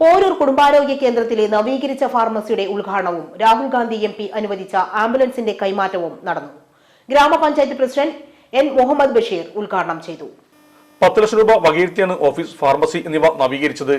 പോരൂർ കുടുംബാരോഗ്യ കേന്ദ്രത്തിലെ നവീകരിച്ച ഫാർമസിയുടെ ഉദ്ഘാടനവും രാഹുൽ ഗാന്ധി എം പി അനുവദിച്ച ആംബുലൻസിന്റെ കൈമാറ്റവും നടന്നു. ഗ്രാമപഞ്ചായത്ത് പ്രസിഡന്റ് എൻ മുഹമ്മദ് ബഷീർ ഉദ്ഘാടനം ചെയ്തു. പത്ത് ലക്ഷം രൂപ വകയിരുത്തിയാണ് ഓഫീസ് ഫാർമസി എന്നിവ നവീകരിച്ചത്.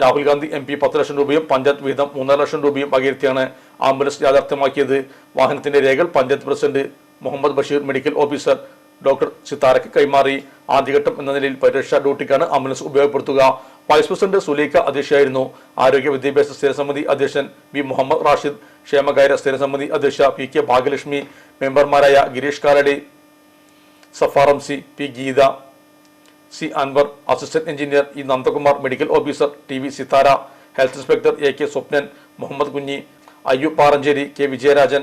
രാഹുൽ ഗാന്ധി എം പി പത്ത് ലക്ഷം രൂപയും പഞ്ചായത്ത് വീതം മൂന്നര ലക്ഷം രൂപയും വകയിരുത്തിയാണ് ആംബുലൻസ് യാഥാർത്ഥ്യമാക്കിയത്. വാഹനത്തിന്റെ രേഖകൾ panchayat president Muhammad Basheer medical officer doctor സിത്താരയ്ക്ക് കൈമാറി ആദ്യഘട്ടം എന്ന നിലയിൽ പരിരക്ഷാ ഡ്യൂട്ടിക്കാണ് ആംബുലൻസ് ഉപയോഗപ്പെടുത്തുക. വൈസ് പ്രസിഡന്റ് സുലൈഖ അധ്യക്ഷയായിരുന്നു. ആരോഗ്യ വിദ്യാഭ്യാസ സ്ഥിരസമിതി അധ്യക്ഷൻ വി മുഹമ്മദ് റാഷിദ് ക്ഷേമകാര്യ സ്ഥിരസമിതി അധ്യക്ഷ പി കെ ഭാഗ്യലക്ഷ്മി മെമ്പർമാരായ Girish Kaladi Safaram C P Geetha C Anwar assistant engineer E Nandakumar medical officer T V Sithara health inspector A K Swapnan Muhammad Kunhi Ayyu Paranchery K Vijayarajan